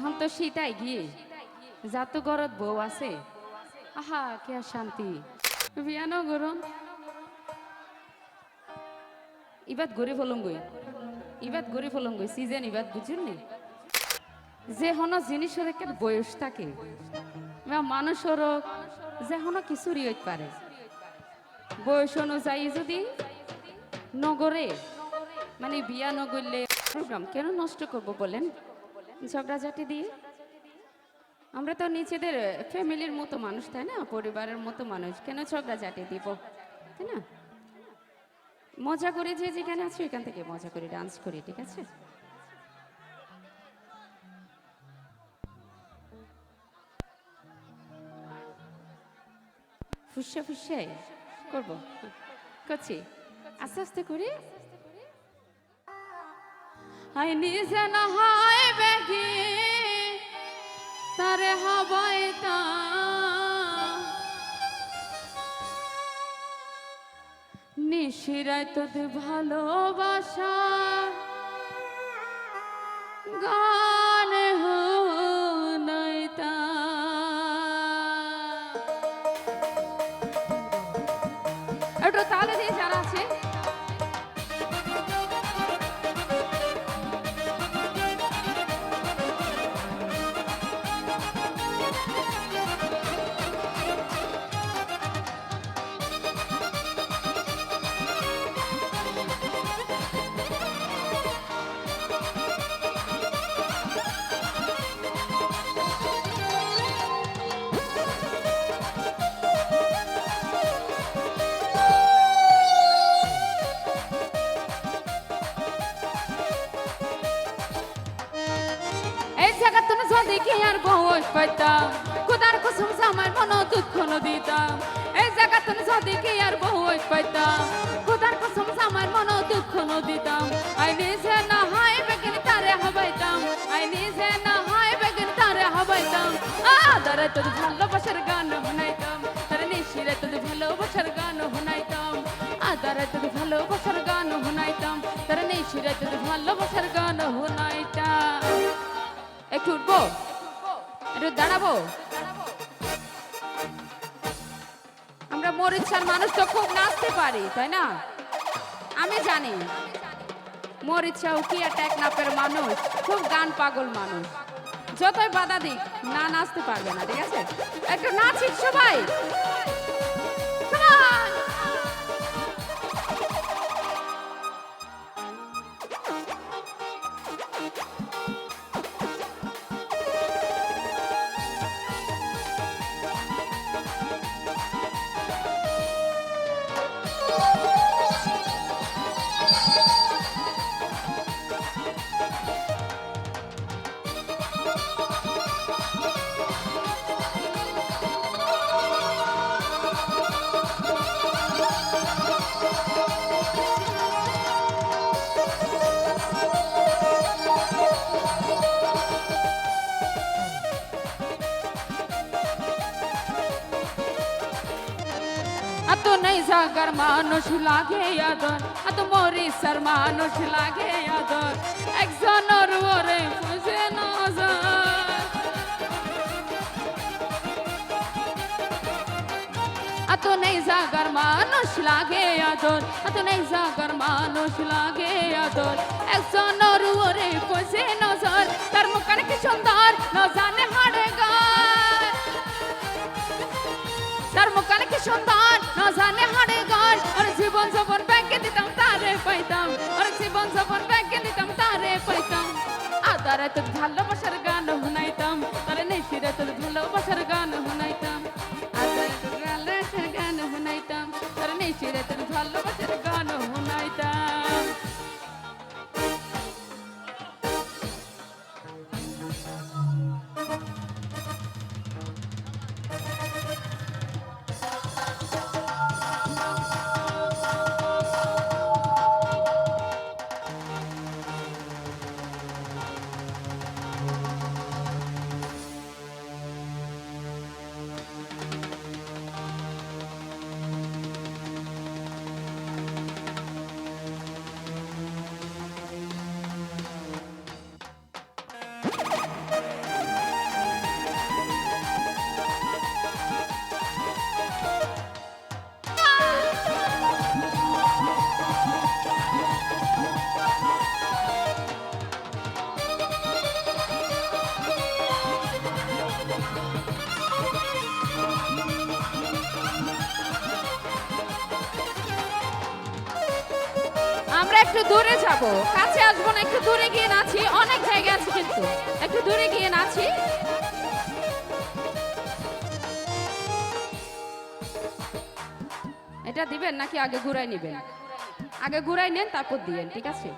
এখন তো শীতাই গিয়ে। যা তো গরত বউ আছে। আহা কে শান্তি। বিয়ানো গরম ইবাদ গড়ি ফলঙ্গই ইবাদ গড়ি ফলঙ্গই সিজন ইবাদ, বুঝুন নি? যে হনো জিনিসের একটা বয়স থাকে। বা মানুষেরও যে হনো কিছুরই হইতে পারে। বয়স অনুযায়ী যদি নগরে মানে বিয়া নগরলে প্রোগ্রাম কেন নষ্ট করব বলেন? ঝগড়াঝাটি দিয়ে। আমরা তো নিজেদের ফ্যামিলির মতো মানুষ, তাই না? পরিবারের মতো মানুষ। কেন ঝগড়াঝাটি দিব? তাই না? মজা করে যে যেখানে আছি, ওইখান থেকে মজা করে ডান্স করি, ঠিক আছে? ফুসে ফুসে করব। করছি। আস্তে আস্তে করি। হাই নিজে না হয় বেগি তারে হবাই তা। নিশিরায় তোদের ভালোবাসা গানে বউস পাইতাম খুদার কুসুম জামার মনো দুঃখ দিতাম এই জায়গা তুমি যদি কি আর বউস পাইতাম খুদার কুসুম জামার মনো দুঃখ দিতাম আই নিজে না হয় বেগিন তারে হবাইতাম, আই নিজে না হয় বেগিন তারে হবাইতাম। আদারে তোর ভালোবাসার গান শুনাইতাম, তারে নিশিরে তোর ভালোবাসার গান শুনাইতাম। আদারে তোর ভালোবাসার গান শুনাইতাম, তারে নিশিরে তোর ভালোবাসার গান শুনাইতাম। একটু উঠবো? একটু দাঁড়াবো? আমরা মরিচার মানুষ তো খুব নাচতে পারি, তাই না? আমি জানি মরিচ্ছা উকিয়া টেকনাপের মানুষ? খুব গান পাগল মানুষ। যতই বাধা দিক, না নাচতে পারবে না, ঠিক আছে? একটু নাচিস সবাই। জাগার মানুষ লাগে আদর। এত মরিসার মানুষ লাগে আদর। একজনের ওরে বুঝে এত নেই জাগার মানুষ লাগে আদর। এত নেই জাগার মানুষ লাগে আদর। একজনের ওরে বুঝে নজর। তার মুখানে কি সুন্দর ন জানে হাড়ে গায় তার মুখানে কি সুন্দর তোর ভালোবাসার গান শুনাইতাম। নেই নেশিরে তোর ভালোবাসার গান শুনাইতাম। তারা তোর ভালোবাসার গান শুনাইতাম। নেই নেশিরে তোর ভালোবাসার গান একটু দূরে যাব। কাছে আসব না, একটু দূরে গিয়ে নাচি। অনেক জায়গা আছে কিন্তু। একটু দূরে গিয়ে নাচি। এটা দিবেন নাকি আগে ঘুরাই নেবেন? আগে ঘুরাই নেন, তারপর দিয়েন, ঠিক আছে?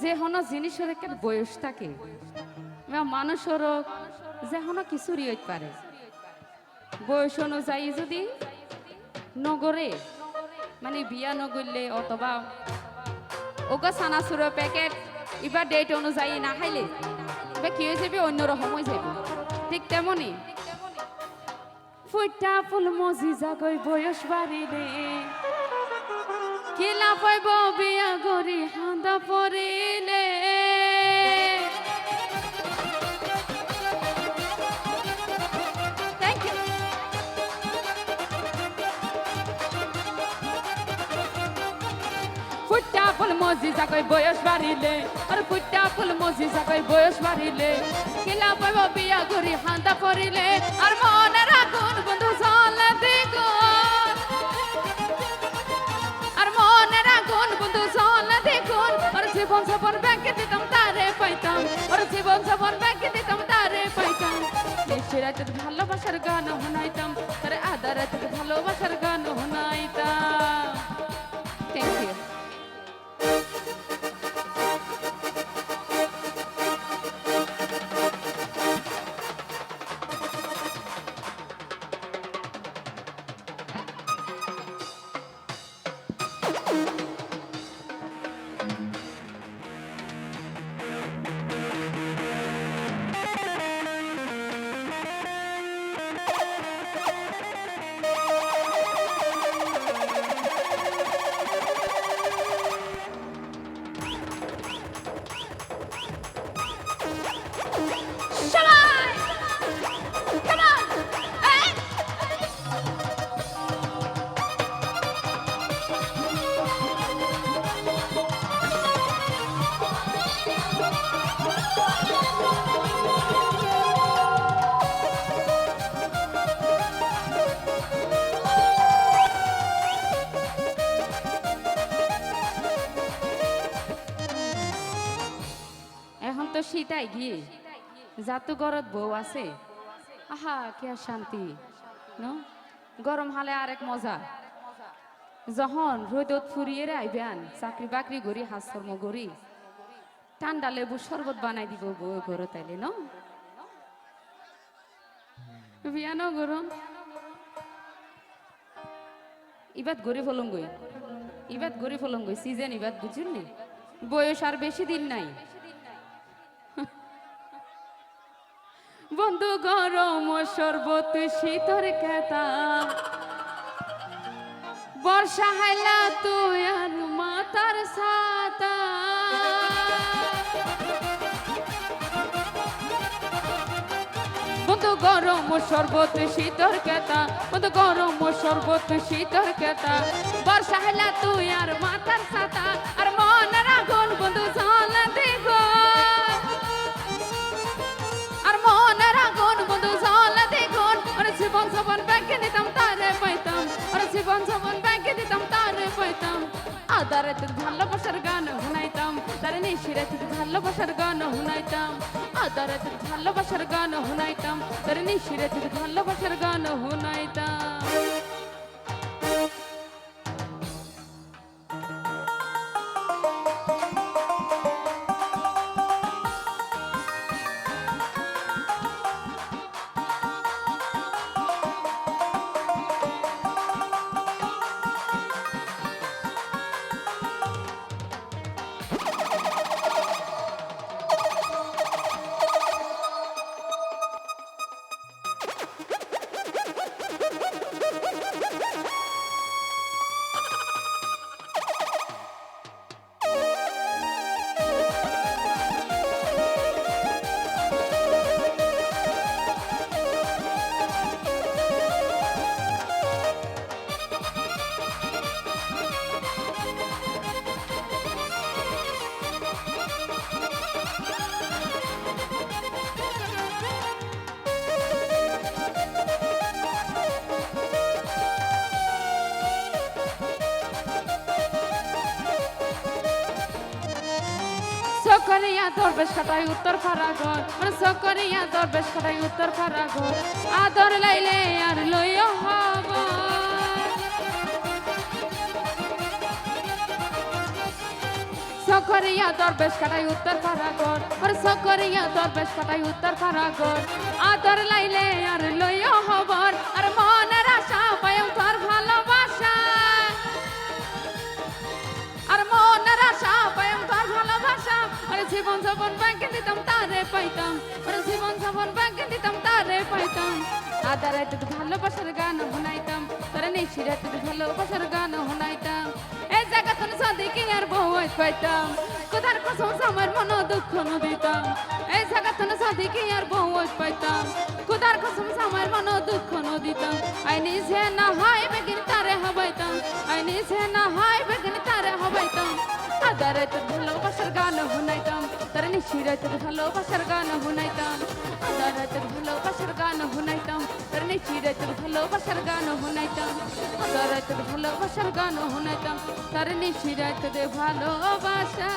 যে হনো জিনিসের একটা বয়স থাকে মানুষেরও যে হনো কিছুরই হইতে পারে। বয়স অনুযায়ী যদি নগরে মানে বিয়া নগরলে অথবা ওগো সানাসুরের প্যাকেট এবার ডেট অনুযায়ী না খাইলে এবার কি হয়ে যাবে অন্যরকম হয়ে যাবে। ঠিক তেমনই ফুটা ফুল মজি জাগই বয়স বাড়িলে কিলা পাইব বিয়া গরি হাঁদা পরিলে ফুল মজি জাগই বয়স বাড়িলে। আর ফুটা ফুল মজি জাগই বয়স বাড়িলে। কিলা পাইব বিয়া গরি হাঁদা পরিলে আর মনের আগুন বন্ধু জল দিগো আর মনের আগুন বন্ধু জল দেখুন আর জীবন যাপন ব্যাংকে দিতাম, তারে পাইতাম। আর জীবন যাপন ব্যাংকে দিতাম, তারে পাইতাম। দেশের রাতে ভালোবাসার গান শোনাইতাম। তারে আদা রাতে ভালোবাসার গান শোনাইতাম। শীতাই গিয়ে যাতো গরত বউ আছে। আহা কে শান্তি, ন? গরম হালে আরেক মজা। যখন রোদত ফুরিয়ে আইবেন, চাকরি বাকরি গড়ি হাসকর্ম গড়ি ঠান্ডা লেবু শরবত বানাই দিব বউ ঘরে তাইলে, ন? বিয়ান গরম। ইবাদ গড়ি ফলং গই। ইবাদ গড়ি ফলং গই, সিজন ইবাদ, বুঝুন নি? বয়স আর বেশি দিন নাই। বন্ধু গরম শরবত শীতর কেতা বর্ষা হাইলা তুই আর মাতার সাতা। বন্ধু গরম শরবত শীতর কেতা বন্ধু গরম শরবত শীতর কেতা বর্ষা হাইলা তুই আর মাতার সাতা। আদারে তো ভালোবাসার গান শুনাইতাম। তারে নেই সিরে তুই ভালোবাসার গান শুনাইতাম। তারে তো ভালোবাসার গান শুনাইতাম। তারে নেই সিরে তুই ভালোবাসার গান শুনাইতাম। সকরিয়া দরবেশ কাটাই উত্তর ফারাগর। ওরে সকরিয়া দরবেশ কাটাই উত্তর ফারাগর। আদর লাইলে আর লইও হব। সকরিয়া দরবেশ কাটাই উত্তর ফারাগর। ওরে সকরিয়া দরবেশ কাটাই উত্তর ফারাগর। আদর লাইলে আর লইও হবর আর জীবন যখন ব্যাংকে দিতাম তারে পাইতাম। আরে জীবন যখন ব্যাংকে দিতাম তারে পাইতাম। আদা রাতে ভালোবাসার গান শুনাইতাম। তোরে নিশি রাতে ভালোবাসার গান শুনাইতাম। এই জায়গা তোর সাদিকে আর বউ পাইতাম। কোথার কসম আমার মন দুঃখ দিতাম এই জায়গা তোর সাদিকে আর বউ পাইতাম। কোথার কসম আমার মন দুঃখ দিতাম আই নিজে না হয় বেগিন তারে হবাইতাম। আই নিজে না হয় বেগিন তারে হবাইতাম। আদারে তোর ভালোবাসার গান শুনাইতাম। তার নিশিরে তোর ভালোবাসার গান হুনাইতাম আদারে তোর ভালোবাসার গান হুনাইতাম তার নিশিরে তোর ভালোবাসার গান হুনাইতাম আদারে তোর ভালোবাসার গান হুনাইতাম তার নিশিরে ভালোবাসা